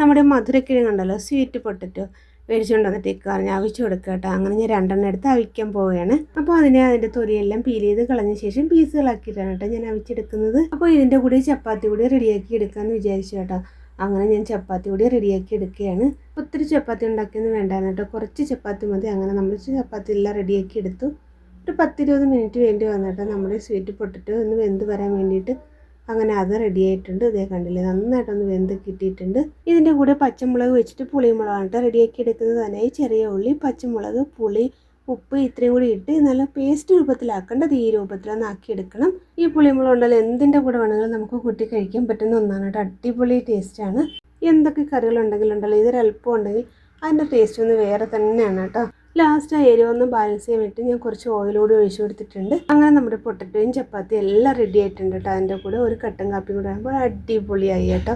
നമ്മുടെ മധുരക്കിഴങ്ങുണ്ടല്ലോ sweet potato മേടിച്ചുകൊണ്ട് വന്നിട്ട് ഇക്ക പറഞ്ഞ് അവിച്ചു കൊടുക്കുക കേട്ടോ. അങ്ങനെ ഞാൻ രണ്ടെണ്ണം എടുത്ത് അവിക്കാൻ പോവുകയാണ്. അപ്പോൾ അതിനെ അതിന്റെ തൊലിയെല്ലാം പീൽ ചെയ്ത് കളഞ്ഞ ശേഷം പീസുകളാക്കിയിട്ടാണ് കേട്ടോ ഞാൻ അവിച്ചെടുക്കുന്നത്. അപ്പോൾ ഇതിന്റെ കൂടെ ചപ്പാത്തി കൂടി റെഡിയാക്കി എടുക്കാമെന്ന് വിചാരിച്ചു കേട്ടോ. അങ്ങനെ ഞാൻ ചപ്പാത്തി കൂടി റെഡിയാക്കി എടുക്കുകയാണ്. ഒത്തിരി ചപ്പാത്തി ഉണ്ടാക്കിയൊന്നും വേണ്ടായിരുന്നു കേട്ടോ. കുറച്ച് ചപ്പാത്തി മതി. അങ്ങനെ നമ്മൾ ചപ്പാത്തി എല്ലാം റെഡിയാക്കി എടുത്തു. ഒരു പത്തിരുപത് മിനിറ്റ് വേണ്ടി വന്നിട്ട് നമ്മുടെ സ്വീറ്റ് പൊട്ടിട്ട് ഒന്ന് വെന്ത് വരാൻ വേണ്ടിയിട്ട്. അങ്ങനെ അത് റെഡി ആയിട്ടുണ്ട്. ഇതേ കണ്ടില്ലേ നന്നായിട്ടൊന്ന് വെന്ത് കിട്ടിയിട്ടുണ്ട്. ഇതിന്റെ കൂടെ പച്ചമുളക് വെച്ചിട്ട് പുളിമുളകാണ് റെഡിയാക്കി എടുക്കുന്നത്. തന്നെ ചെറിയ ഉള്ളി പച്ചമുളക് പുളി ഉപ്പ് ഇത്രയും കൂടി ഇട്ട് നല്ല പേസ്റ്റ് രൂപത്തിലാക്കേണ്ടത് ഈ രൂപത്തിലൊന്ന് ആക്കിയെടുക്കണം ഈ പുളിമുളക് ഉണ്ടല്ലോ എന്തിന്റെ കൂടെ വേണമെങ്കിലും നമുക്ക് കൂട്ടി കഴിക്കാൻ പറ്റുന്ന ഒന്നാണ് കേട്ടോ അടിപൊളി ടേസ്റ്റാണ് എന്തൊക്കെ കറികളുണ്ടെങ്കിലുണ്ടല്ലോ ഇതൊരല്പം ഉണ്ടെങ്കിൽ അതിന്റെ ടേസ്റ്റ് ഒന്ന് വേറെ തന്നെയാണ് കേട്ടോ ലാസ്റ്റ് ആ എരിവൊന്നും ബാലൻസ് ചെയ്യാൻ വേണ്ടി ഞാൻ കുറച്ച് ഓയിലൂടെ ഒഴിച്ചു കൊടുത്തിട്ടുണ്ട്. അങ്ങനെ നമ്മുടെ പൊട്ടറ്റോയും ചപ്പാത്തിയും എല്ലാം റെഡി ആയിട്ടുണ്ട് കേട്ടോ അതിന്റെ കൂടെ ഒരു കട്ടൻ കാപ്പിയും കൂടെ ആകുമ്പോൾ അടിപൊളിയായി കേട്ടോ.